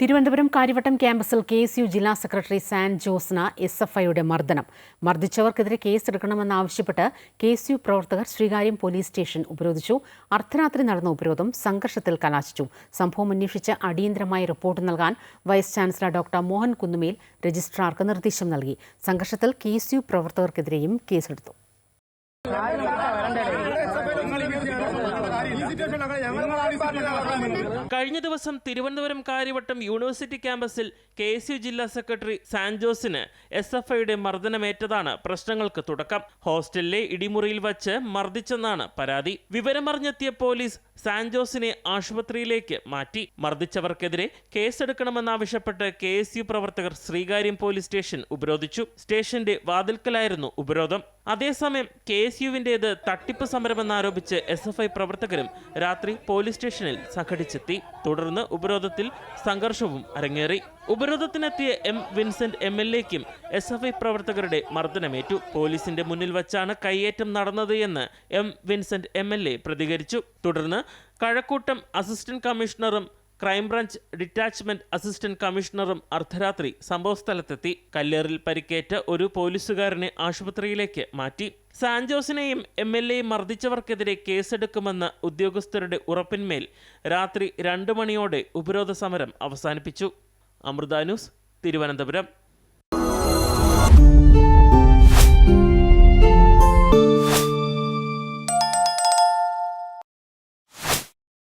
തിരുവനന്തപുരം കാര്യവട്ടം ക്യാമ്പസിൽ K S U ജില്ലാ secretary San ജോസ്ന എസ് എഫ് ഐയുടെ മർദ്ദനം. മർദ്ദിച്ചവർക്കെതിരെ കേസെടുക്കണമെന്നാവശ്യപ്പെട്ട് കെ എസ് യു പ്രവർത്തകർ ശ്രീകാര്യം പോലീസ് സ്റ്റേഷൻ ഉപരോധിച്ചു. അർദ്ധരാത്രി നടന്ന ഉപരോധം സംഘർഷത്തിൽ കലാശിച്ചു. സംഭവം അന്വേഷിച്ച് അടിയന്തരമായി റിപ്പോർട്ട് നൽകാൻ vice chancellor doctor Mohan Kunnummal രജിസ്ട്രാർക്ക് നിർദ്ദേശം നൽകി. സംഘർഷത്തിൽ കെ എസ് യു പ്രവർത്തകർക്കെതിരെയും കേസെടുത്തു. കഴിഞ്ഞ ദിവസം തിരുവനന്തപുരം കാര്യവട്ടം യൂണിവേഴ്സിറ്റി ക്യാമ്പസിൽ കെ എസ് യു ജില്ലാ സെക്രട്ടറി സാൻജോസിന് എസ് എഫ് ഐയുടെ മർദ്ദനമേറ്റതാണ് പ്രശ്നങ്ങൾക്ക് തുടക്കം. ഹോസ്റ്റലിലെ ഇടിമുറിയിൽ വച്ച് മർദ്ദിച്ചെന്നാണ് പരാതി. വിവരമറിഞ്ഞെത്തിയ പോലീസ് സാൻജോസിനെ ആശുപത്രിയിലേക്ക് മാറ്റി. മർദ്ദിച്ചവർക്കെതിരെ കേസെടുക്കണമെന്നാവശ്യപ്പെട്ട് കെ എസ് യു പ്രവർത്തകർ ശ്രീകാര്യം പോലീസ് സ്റ്റേഷൻ ഉപരോധിച്ചു. സ്റ്റേഷന്റെ വാതിൽക്കലായിരുന്നു ഉപരോധം. അതേസമയം കെ എസ് യുവിന്റേത് തട്ടിപ്പ് സമരമെന്നാരോപിച്ച് എസ് എഫ് ഐ പ്രവർത്തകരും രാത്രി പോലീസ് സ്റ്റേഷനിൽ സംഘടിച്ചെത്തി. തുടർന്ന് ഉപരോധത്തിൽ സംഘർഷവും അരങ്ങേറി. ഉപരോധത്തിനെത്തിയ എം വിൻസെന്റ് എം എൽ എക്കും എസ് എഫ് ഐ പ്രവർത്തകരുടെ മർദ്ദനമേറ്റു. പോലീസിന്റെ മുന്നിൽ വച്ചാണ് കയ്യേറ്റം നടന്നത് എന്ന് M Vincent M L A പ്രതികരിച്ചു. തുടർന്ന് കഴക്കൂട്ടം അസിസ്റ്റന്റ് കമ്മീഷണറും ക്രൈംബ്രാഞ്ച് ഡിറ്റാച്ച്മെന്റ് അസിസ്റ്റന്റ് കമ്മീഷണറും അർദ്ധരാത്രി സംഭവസ്ഥലത്തെത്തി. കല്ലേറിൽ പരിക്കേറ്റ ഒരു പോലീസുകാരനെ ആശുപത്രിയിലേക്ക് മാറ്റി. സാൻജോസിനെയും എം എൽ എയും മർദ്ദിച്ചവർക്കെതിരെ കേസെടുക്കുമെന്ന ഉദ്യോഗസ്ഥരുടെ ഉറപ്പിന്മേൽ രാത്രി രണ്ട് മണിയോടെ ഉപരോധ സമരം അവസാനിപ്പിച്ചു. അമൃത ന്യൂസ് തിരുവനന്തപുരം.